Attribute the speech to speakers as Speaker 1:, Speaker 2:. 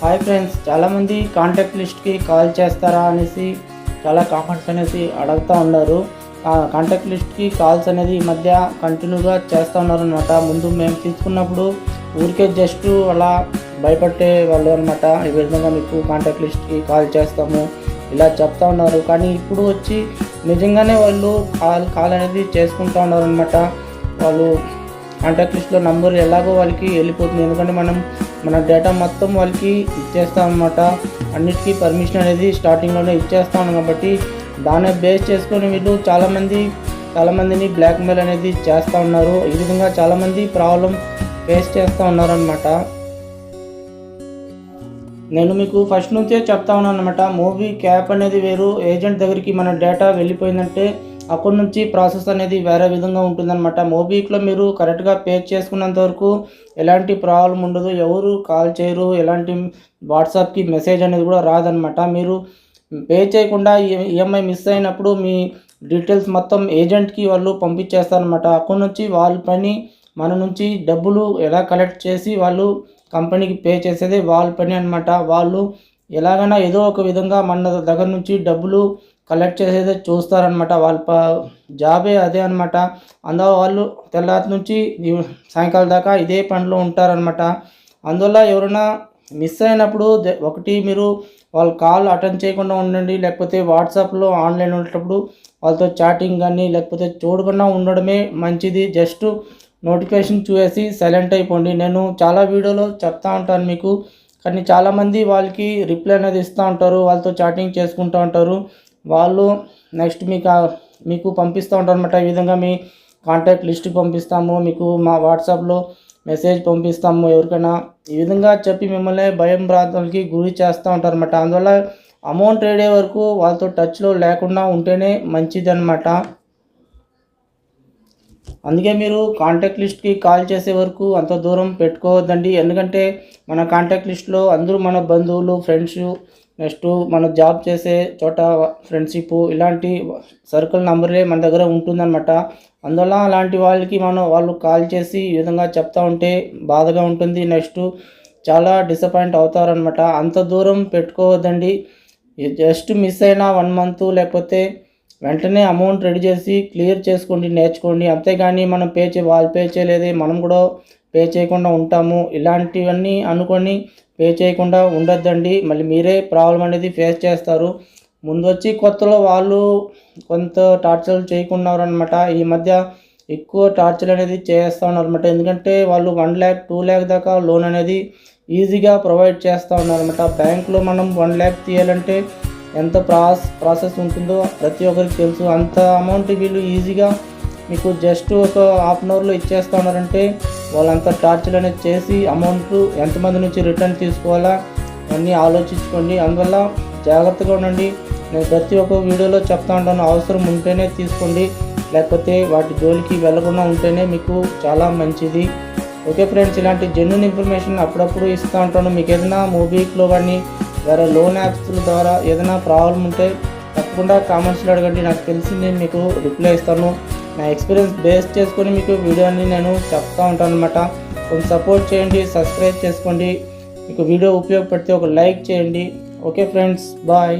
Speaker 1: Hi friends చాలామంది contact లిస్ట్కి call చేస్తారా అనేసి చాలా కామెంట్స్ అనేసి అడుగుతూ ఉన్నారు. ఆ కాంటాక్ట్ లిస్ట్కి కాల్స్ అనేది ఈ మధ్య కంటిన్యూగా చేస్తూ ఉన్నారు అనమాట ముందు మేము తీసుకున్నప్పుడు ఊరికే జస్ట్ అలా భయపట్టే వాళ్ళు అనమాట ఈ విధంగా మీకు కాంటాక్ట్ లిస్ట్కి కాల్ చేస్తాము ఇలా చెప్తా ఉన్నారు. కానీ ఇప్పుడు వచ్చి నిజంగానే వాళ్ళు కాల్ కాల్ అనేది చేసుకుంటూ ఉన్నారు అనమాట వాళ్ళు కాంటాక్ట్ లిస్ట్లో నంబర్ ఎలాగో వాళ్ళకి వెళ్ళిపోతుంది. ఎందుకంటే మనం మన డేటా మొత్తం వాళ్ళకి ఇచ్చేస్తాం అనమాట అన్నిటికీ పర్మిషన్ అనేది స్టార్టింగ్లోనే ఇచ్చేస్తాం కాబట్టి దాన్ని బేస్ చేసుకొని వీళ్ళు చాలామంది చాలామందిని బ్లాక్మెయిల్ అనేది చేస్తూ ఉన్నారు. ఈ విధంగా చాలామంది ప్రాబ్లం ఫేస్ చేస్తూ ఉన్నారనమాట నేను మీకు ఫస్ట్ నుంచే చెప్తా ఉన్నాను అనమాట మూవీ క్యాప్ అనేది వేరు. ఏజెంట్ దగ్గరికి మన డేటా వెళ్ళిపోయిందంటే అక్కడి నుంచి ప్రాసెస్ అనేది వేరే విధంగా ఉంటుందన్నమాట. మోబిక్లో మీరు కరెక్ట్గా పే చేసుకున్నంత వరకు ఎలాంటి ప్రాబ్లం ఉండదు. ఎవరు కాల్ చేయరు. ఎలాంటి వాట్సాప్కి మెసేజ్ అనేది కూడా రాదనమాట మీరు పే చేయకుండా ఈఎంఐ మిస్ అయినప్పుడు మీ డీటెయిల్స్ మొత్తం ఏజెంట్కి వాళ్ళు పంపించేస్తారనమాట అక్కడి నుంచి వాళ్ళ పని మన నుంచి డబ్బులు ఎలా కలెక్ట్ చేసి వాళ్ళు కంపెనీకి పే చేసేదే వాళ్ళ పని అనమాట వాళ్ళు ఎలాగైనా ఏదో ఒక విధంగా మన దగ్గర నుంచి డబ్బులు కలెక్ట్ చేసేదే చూస్తారనమాట వాళ్ళ జాబే అదే అనమాట అందులో వాళ్ళు తెల్లారి నుంచి సాయంకాలం దాకా ఇదే పనిలో ఉంటారనమాట అందువల్ల ఎవరైనా మిస్ అయినప్పుడు ఒకటి మీరు వాళ్ళ కాల్ అటెండ్ చేయకుండా ఉండండి. లేకపోతే వాట్సాప్లో ఆన్లైన్ ఉండేటప్పుడు వాళ్ళతో చాటింగ్ కానీ లేకపోతే చూడకుండా ఉండడమే మంచిది. జస్ట్ నోటిఫికేషన్ చూసి సైలెంట్ అయిపోండి. నేను చాలా వీడియోలో చెప్తా ఉంటాను మీకు. కానీ చాలామంది వాళ్ళకి రిప్లై అనేది ఇస్తూ ఉంటారు. వాళ్ళతో చాటింగ్ చేసుకుంటూ ఉంటారు. వాళ్ళు నెక్స్ట్ మీకు మీకు పంపిస్తూ ఉంటారు అనమాట ఈ విధంగా మీ కాంటాక్ట్ లిస్ట్కి పంపిస్తాము మీకు మా వాట్సాప్లో మెసేజ్ పంపిస్తాము ఎవరికైనా. ఈ విధంగా చెప్పి మిమ్మల్ని భయం భ్రాంతులకి గురి చేస్తూ ఉంటారు అనమాట అందువల్ల అమౌంట్ వేడే వరకు వాళ్ళతో టచ్లో లేకుండా ఉంటేనే మంచిది అనమాట అందుకే మీరు కాంటాక్ట్ లిస్ట్కి కాల్ చేసే వరకు అంత దూరం పెట్టుకోవద్దండి. ఎందుకంటే మన కాంటాక్ట్ లిస్ట్లో అందరూ మన బంధువులు ఫ్రెండ్స్ నెక్స్ట్ మనం జాబ్ చేసే చోట ఫ్రెండ్షిప్ ఇలాంటి సర్కిల్ నెంబరే మన దగ్గర ఉంటుందన్నమాట. అందువల్ల అలాంటి వాళ్ళకి మనం వాళ్ళు కాల్ చేసి ఈ విధంగా చెప్తా ఉంటే బాధగా ఉంటుంది. నెక్స్ట్ చాలా డిసప్పాయింట్ అవుతారనమాట అంత దూరం పెట్టుకోవద్దండి. జస్ట్ మిస్ అయిన వన్ మంత్ లేకపోతే వెంటనే అమౌంట్ రెడీ చేసి క్లియర్ చేసుకోండి నేర్చుకోండి. అంతేగాని మనం పే చే వాళ్ళు పే చేయలేదే మనం కూడా పే చేయకుండా ఉంటాము. ఇలాంటివన్నీ అనుకొని పే చేయకుండా ఉండొద్దండి. మళ్ళీ మీరే ప్రాబ్లం అనేది ఫేస్ చేస్తారు. ముందు వచ్చి కొత్తలో వాళ్ళు కొంత టార్చర్ చేయకున్నారనమాట ఈ మధ్య ఎక్కువ టార్చర్ అనేది చేస్తూ ఉన్నారనమాట ఎందుకంటే వాళ్ళు వన్ ల్యాక్ టూ ల్యాక్ దాకా లోన్ అనేది ఈజీగా ప్రొవైడ్ చేస్తూ ఉన్నారనమాట బ్యాంకులో మనం వన్ ల్యాక్ తీయాలంటే ఎంత ప్రాస్ ప్రాసెస్ ఉంటుందో ప్రతి ఒక్కరికి తెలుసు. అంత అమౌంట్ వీళ్ళు ఈజీగా మీకు జస్ట్ ఒక హాఫ్ అన్ అవర్లో ఇచ్చేస్తామంటే వాళ్ళంతా వాళ్ళంత టార్చర్ అనేది చేసి అమౌంట్ ఎంతమంది నుంచి రిటర్న్ తీసుకోవాలా అన్నీ ఆలోచించుకోండి. అందువల్ల జాగ్రత్తగా ఉండండి. నేను ప్రతి ఒక్క వీడియోలో చెప్తా ఉంటాను. అవసరం ఉంటేనే తీసుకోండి. లేకపోతే వాటి జోలికి వెళ్ళకుండా ఉంటేనే మీకు చాలా మంచిది. ఓకే ఫ్రెండ్స్ ఇలాంటి జెన్యున్ ఇన్ఫర్మేషన్ అప్పుడప్పుడు ఇస్తూ ఉంటాను. మీకు ఏదైనా మూవీలో కానీ వేరే లోన్ యాప్స్ ద్వారా ఏదైనా ప్రాబ్లం ఉంటే తప్పకుండా కామెంట్స్లో అడగండి. నాకు తెలిసి నేను మీకు రిప్లై ఇస్తాను. నా ఎక్స్పీరియన్స్ బేస్ చేసుకొని మీకు వీడియోని నేను చెప్తా ఉంటాను అనమాట కొంచెం సపోర్ట్ చేయండి సబ్స్క్రైబ్ చేసుకోండి. మీకు వీడియో ఉపయోగపడితే ఒక లైక్ చేయండి. Okay friends bye